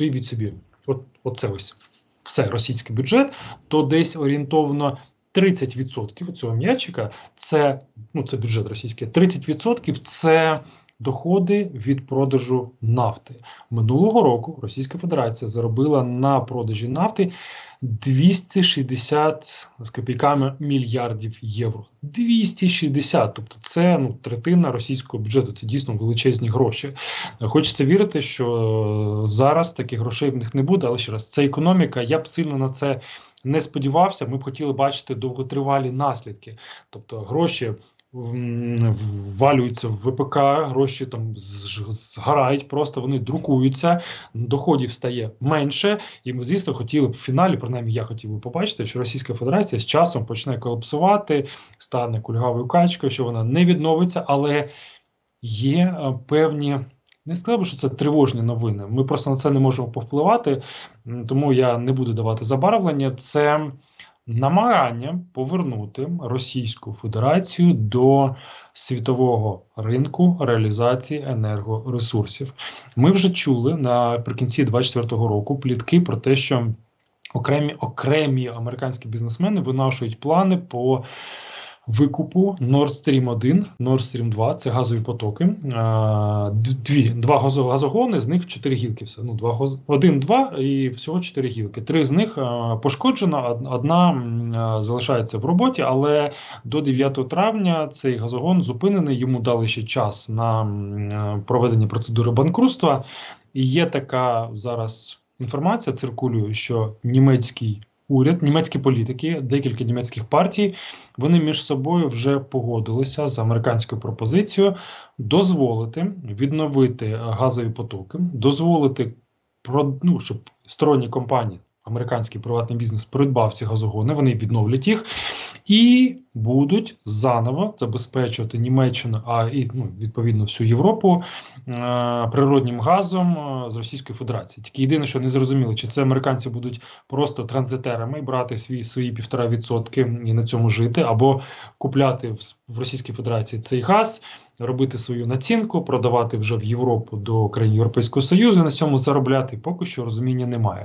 Уявіть собі, от, оце ось все російський бюджет, то десь орієнтовно 30% цього м'ячика це, ну, це бюджет російський, 30% це доходи від продажу нафти. Минулого року Російська Федерація заробила на продажі нафти 260 з копійками мільярдів євро. 260, тобто це ну, третина російського бюджету. Це дійсно величезні гроші. Хочеться вірити, що зараз таких грошей в них не буде. Але ще раз, це економіка. Я б сильно на це не сподівався. Ми б хотіли бачити довготривалі наслідки, тобто гроші. Ввалюються в ВПК, гроші там згорають, просто вони друкуються, доходів стає менше. І ми, звісно, хотіли б в фіналі, принаймні я хотів би побачити, що Російська Федерація з часом почне колапсувати, стане кульгавою качкою, що вона не відновиться, але є е, певні. Не сказав що це тривожні новини. Ми просто на це не можемо повпливати, тому я не буду давати забарвлення. Це намагання повернути Російську Федерацію до світового ринку реалізації енергоресурсів. Ми вже чули наприкінці 2024 року плітки про те, що окремі окремі американські бізнесмени винашують плани по викупу Nord Stream 1, Nord Stream 2 – це газові потоки. Дві два газо- газогони, з них чотири гілки. Все ну два газ- один, два і всього чотири гілки. Три з них пошкоджено. од- Одна залишається в роботі, але до 9 травня цей газогон зупинений. Йому дали ще час на проведення процедури банкрутства. Є така зараз інформація циркулює, що німецький уряд, німецькі політики, декілька німецьких партій, вони між собою вже погодилися з американською пропозицією дозволити відновити газові потоки, дозволити ну, щоб сторонні компанії. Американський приватний бізнес придбав ці газогони, вони відновлять їх і будуть заново забезпечувати Німеччину, а і ну, відповідно всю Європу е, природнім газом е, з Російської Федерації. Тільки єдине, що не зрозуміло, чи це американці будуть просто транзитерами брати свої свої півтора відсотки і на цьому жити, або купляти в, в Російській Федерації цей газ, робити свою націнку, продавати вже в Європу до країн Європейського Союзу, на цьому заробляти. Поки що розуміння немає.